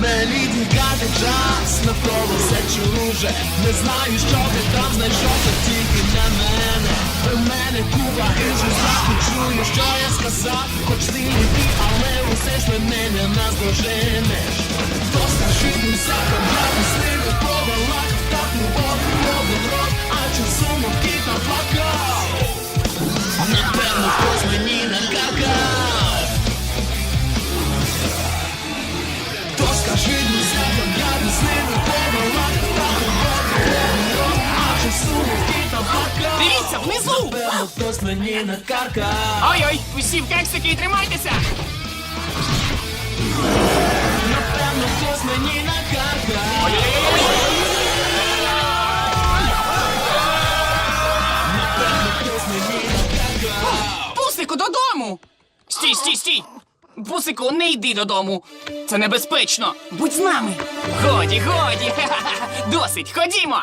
зникати час навколо все чуже. Не знаю, що ти там знайшов, та тільки на мене. У мене купа інших страху чую, що я сказав. Хоч ти не ти, але усе ж мене не наздоженеш. То скажи мені всяком, я мислив провалах Так любов, робив рот, а часу мовків наплакав Напевно, хтось мені накакав Дивіться, внизу! Напевно, хтось мені накаркав Ой-ой, усі в кексики тримайтеся! Напевно, хтось мені накаркав Напевно, хтось мені накаркав Пусику, додому! Стій, стій, стій! Пусику, не йди додому. Це небезпечно. Будь з нами. Годі, годі. Ха-ха-ха. Досить, ходімо.